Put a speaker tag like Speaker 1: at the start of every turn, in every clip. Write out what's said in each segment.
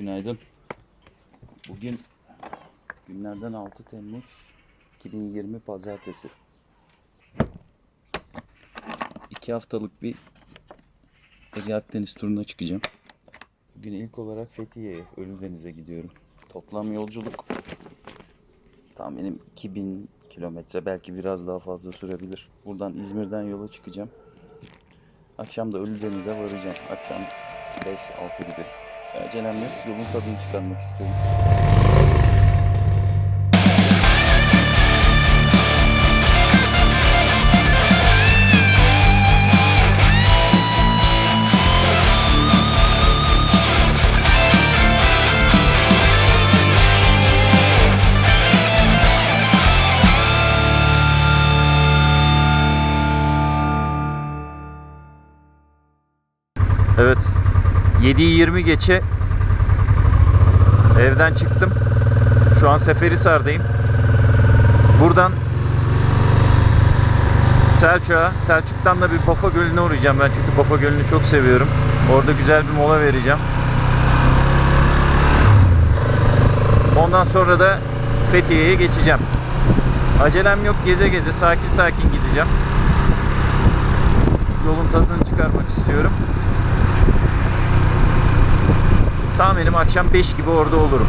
Speaker 1: Günaydın. Bugün günlerden 6 Temmuz 2020 Pazartesi. İki haftalık bir Ege Akdeniz turuna çıkacağım. Bugün ilk olarak Fethiye'ye, Ölüdeniz'e gidiyorum. Toplam yolculuk tahminim 2000 kilometre belki biraz daha fazla sürebilir. Buradan İzmir'den yola çıkacağım. Akşam da Ölüdeniz'e varacağım. Akşam 5-6 gibi. Acelem yok. Yolun tadını çıkarmak istiyorum. 7'yi 20 geçe evden çıktım. Şu an Seferihisar'dayım. Buradan Selçuk'a, Selçuk'tan da bir Bafa Gölü'ne uğrayacağım ben çünkü Bafa Gölü'nü çok seviyorum. Orada güzel bir mola vereceğim. Ondan sonra da Fethiye'ye geçeceğim. Acelem yok geze geze sakin sakin gideceğim. Yolun tadını çıkarmak istiyorum. Tahminim akşam 5 gibi orada olurum.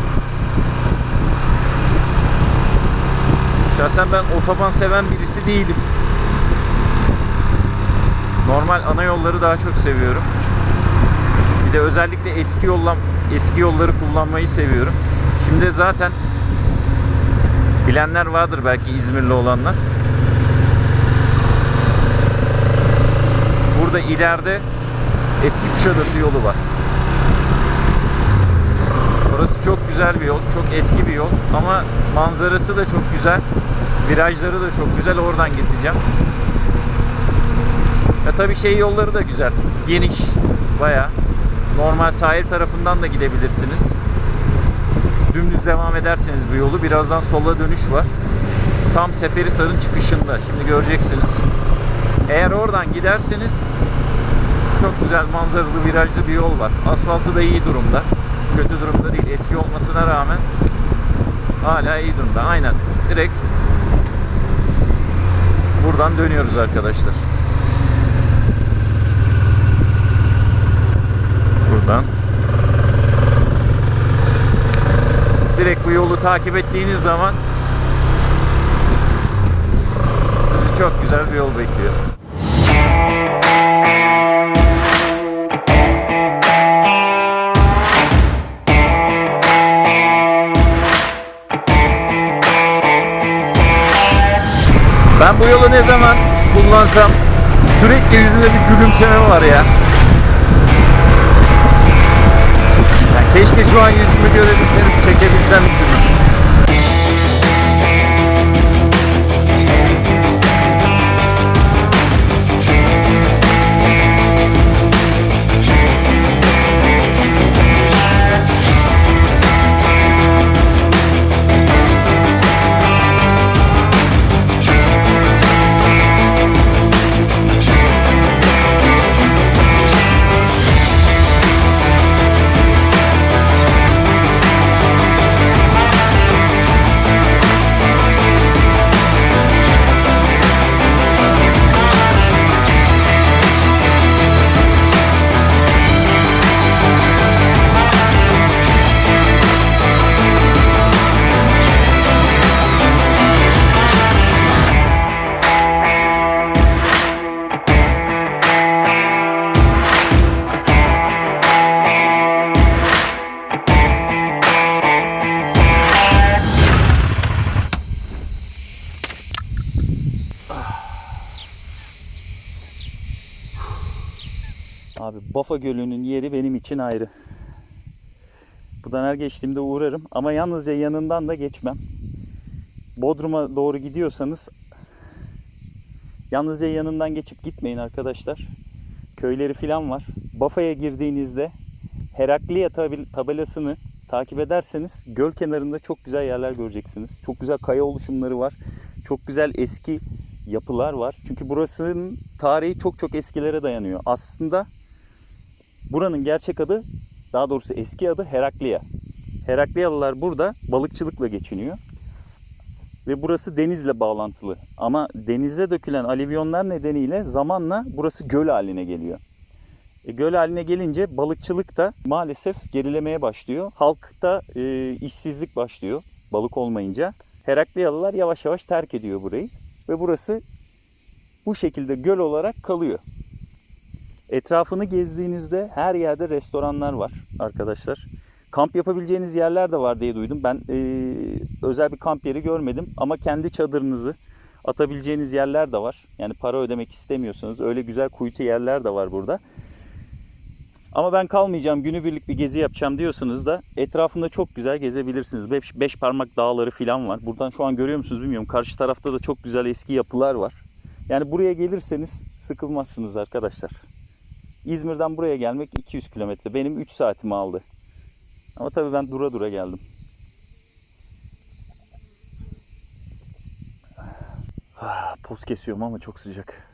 Speaker 1: Şahsen ben otoban seven birisi değilim. Normal ana yolları daha çok seviyorum. Bir de özellikle eski yollam eski yolları kullanmayı seviyorum. Şimdi zaten bilenler vardır belki İzmirli olanlar. Burada ileride eski Kuşadası yolu var. Çok güzel bir yol, çok eski bir yol ama manzarası da çok güzel. Virajları da çok güzel. Oradan gideceğim. Ya tabii şey yolları da güzel. Geniş baya. Normal sahil tarafından da gidebilirsiniz. Dümdüz devam ederseniz bu yolu birazdan sola dönüş var. Tam Seferihisar'ın çıkışında. Şimdi göreceksiniz. Eğer oradan giderseniz çok güzel manzaralı virajlı bir yol var. Asfaltı da iyi durumda. Kötü durumda değil. Eski olmasına rağmen hala iyi durumda. Aynen. Direkt buradan dönüyoruz arkadaşlar. Buradan. Direkt bu yolu takip ettiğiniz zaman sizi çok güzel bir yol bekliyor. Bu yolu ne zaman kullansam sürekli yüzünde bir gülümseme var ya. Yani keşke şu an yüzümü görebilseniz, çekebilsem yüzümü. Abi Bafa Gölü'nün yeri benim için ayrı. Buradan her geçtiğimde uğrarım ama yalnızca yanından da geçmem. Bodrum'a doğru gidiyorsanız yalnızca yanından geçip gitmeyin arkadaşlar. Köyleri falan var. Bafa'ya girdiğinizde Herakliya tabi- tabelasını takip ederseniz göl kenarında çok güzel yerler göreceksiniz. Çok güzel kaya oluşumları var. Çok güzel eski yapılar var. Çünkü burasının tarihi çok çok eskilere dayanıyor. Aslında buranın gerçek adı
Speaker 2: daha doğrusu eski adı Herakliya. Herakliyalılar burada balıkçılıkla geçiniyor. Ve burası denizle bağlantılı. Ama denize dökülen alüvyonlar nedeniyle zamanla burası göl haline geliyor. E, göl haline gelince balıkçılık da maalesef gerilemeye başlıyor. Halkta e, işsizlik başlıyor balık olmayınca. Herakliyalılar yavaş yavaş terk ediyor burayı. Ve burası bu şekilde göl olarak kalıyor. Etrafını gezdiğinizde her yerde restoranlar var arkadaşlar. Kamp yapabileceğiniz yerler de var diye duydum. Ben e, özel bir kamp yeri görmedim ama kendi çadırınızı atabileceğiniz yerler de var. Yani para ödemek istemiyorsanız öyle güzel kuytu yerler de var burada. Ama ben kalmayacağım, günübirlik bir gezi yapacağım diyorsanız da etrafında çok güzel gezebilirsiniz. Beş, beş parmak dağları falan var. Buradan şu an görüyor musunuz bilmiyorum. Karşı tarafta da çok güzel eski yapılar var. Yani buraya gelirseniz sıkılmazsınız arkadaşlar. İzmir'den buraya gelmek 200 kilometre. Benim 3 saatimi aldı. Ama tabii ben dura dura geldim. Ah, Poz kesiyorum ama çok sıcak.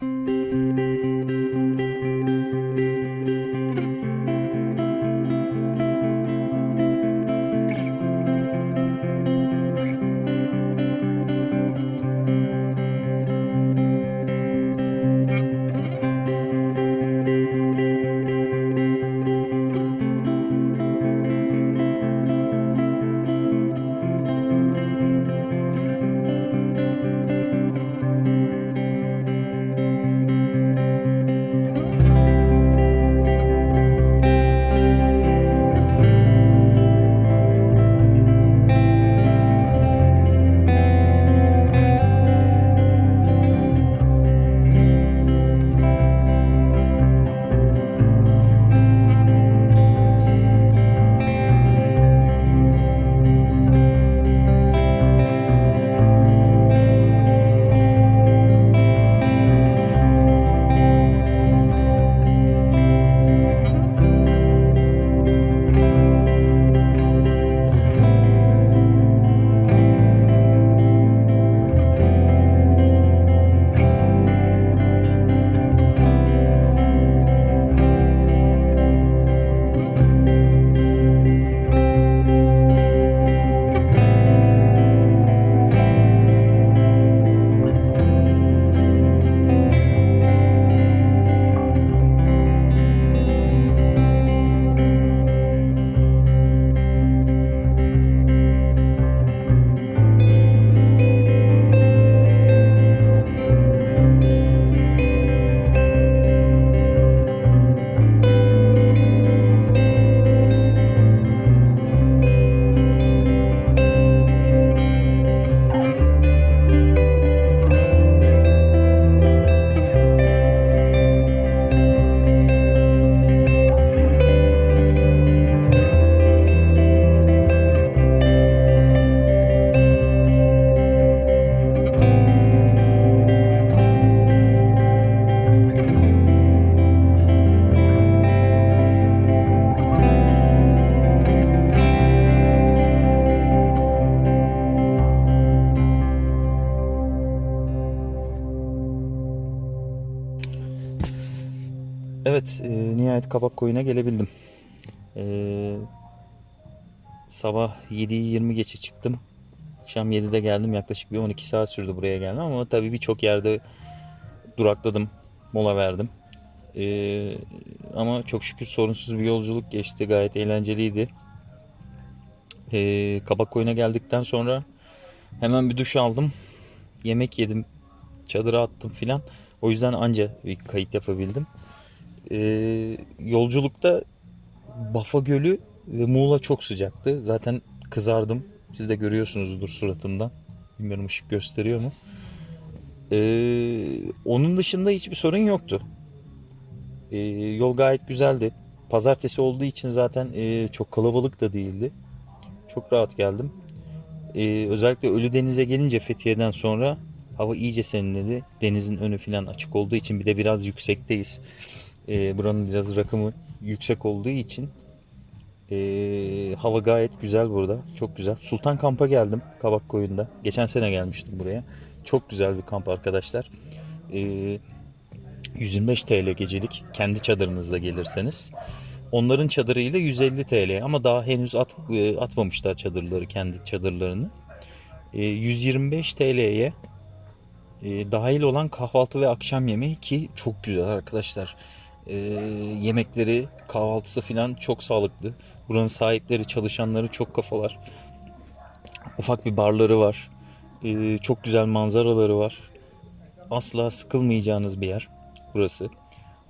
Speaker 2: Evet, e, nihayet Kabak Koyun'a gelebildim. E, sabah 7'yi 20 geçe çıktım. Akşam 7'de geldim. Yaklaşık bir 12 saat sürdü buraya geldim ama tabii birçok yerde durakladım, mola verdim. E, ama çok şükür sorunsuz bir yolculuk geçti. Gayet eğlenceliydi. E, Kabak Koyun'a geldikten sonra hemen bir duş aldım. Yemek yedim. Çadıra attım filan. O yüzden anca bir kayıt yapabildim. Ee, yolculukta Bafa Gölü ve Muğla çok sıcaktı. Zaten kızardım. Siz de görüyorsunuzdur suratımdan. Bilmiyorum ışık gösteriyor mu? Ee, onun dışında hiçbir sorun yoktu. Ee, yol gayet güzeldi. Pazartesi olduğu için zaten e, çok kalabalık da değildi. Çok rahat geldim. Ee, özellikle Ölüdeniz'e gelince Fethiye'den sonra hava iyice serinledi. Denizin önü falan açık olduğu için bir de biraz yüksekteyiz. Ee, buranın biraz rakımı yüksek olduğu için ee, hava gayet güzel burada. Çok güzel. Sultan Kamp'a geldim Kabak Koyun'da. Geçen sene gelmiştim buraya. Çok güzel bir kamp arkadaşlar. Ee, 125 TL gecelik kendi çadırınızda gelirseniz. Onların çadırıyla 150 TL ama daha henüz at, e, atmamışlar çadırları kendi çadırlarını. E, 125 TL'ye e, dahil olan kahvaltı ve akşam yemeği ki çok güzel arkadaşlar. E, yemekleri, kahvaltısı falan çok sağlıklı. Buranın sahipleri, çalışanları çok kafalar. Ufak bir barları var. E, çok güzel manzaraları var. Asla sıkılmayacağınız bir yer burası.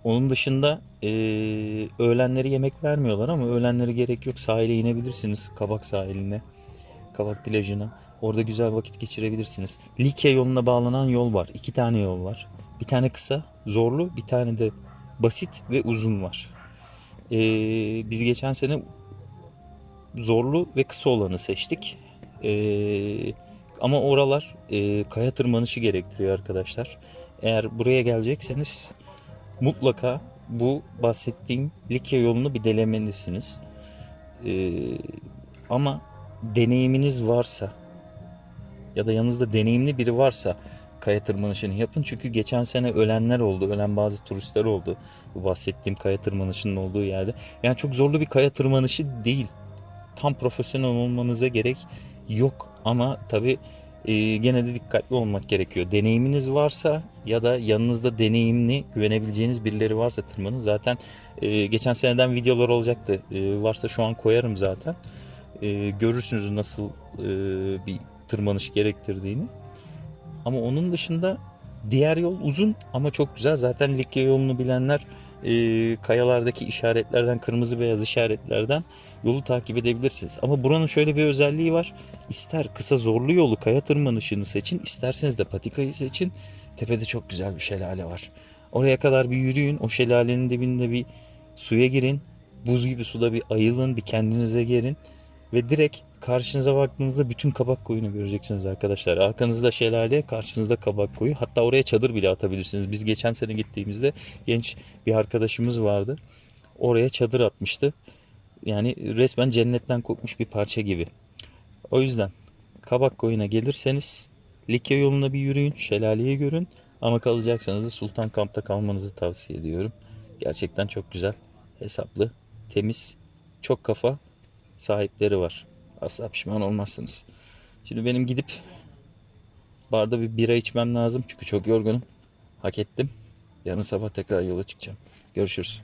Speaker 2: Onun dışında e, öğlenleri yemek vermiyorlar ama öğlenleri gerek yok. Sahile inebilirsiniz. Kabak sahiline. Kabak plajına. Orada güzel vakit geçirebilirsiniz. Likya yoluna bağlanan yol var. İki tane yol var. Bir tane kısa, zorlu. Bir tane de basit ve uzun var. E, biz geçen sene zorlu ve kısa olanı seçtik. E, ama oralar e, kaya tırmanışı gerektiriyor arkadaşlar. Eğer buraya gelecekseniz mutlaka bu bahsettiğim Likya yolunu bir denemelisiniz. Ee, ama deneyiminiz varsa ya da yanınızda deneyimli biri varsa kaya tırmanışını yapın. Çünkü geçen sene ölenler oldu. Ölen bazı turistler oldu. Bu bahsettiğim kaya tırmanışının olduğu yerde. Yani çok zorlu bir kaya tırmanışı değil. Tam profesyonel olmanıza gerek yok. Ama tabii e, gene de dikkatli olmak gerekiyor. Deneyiminiz varsa ya da yanınızda deneyimli güvenebileceğiniz birileri varsa tırmanın. Zaten e, geçen seneden videolar olacaktı. E, varsa şu an koyarım zaten. E, görürsünüz nasıl e, bir tırmanış gerektirdiğini. Ama onun dışında diğer yol uzun ama çok güzel. Zaten Likya yolunu bilenler e, kayalardaki işaretlerden, kırmızı beyaz işaretlerden yolu takip edebilirsiniz. Ama buranın şöyle bir özelliği var. İster kısa zorlu yolu kaya tırmanışını seçin, isterseniz de patikayı seçin. Tepede çok güzel bir şelale var. Oraya kadar bir yürüyün. O şelalenin dibinde bir suya girin. Buz gibi suda bir ayılın, bir kendinize gelin. Ve direkt karşınıza baktığınızda bütün kabak koyunu göreceksiniz arkadaşlar. Arkanızda şelale, karşınızda kabak koyu. Hatta oraya çadır bile atabilirsiniz. Biz geçen sene gittiğimizde genç bir arkadaşımız vardı. Oraya çadır atmıştı. Yani resmen cennetten kopmuş bir parça gibi. O yüzden kabak koyuna gelirseniz Likya yoluna bir yürüyün, şelaleyi görün. Ama kalacaksanız da Sultan Kamp'ta kalmanızı tavsiye ediyorum. Gerçekten çok güzel, hesaplı, temiz, çok kafa sahipleri var. Asla pişman olmazsınız. Şimdi benim gidip barda bir bira içmem lazım çünkü çok yorgunum. Hak ettim. Yarın sabah tekrar yola çıkacağım. Görüşürüz.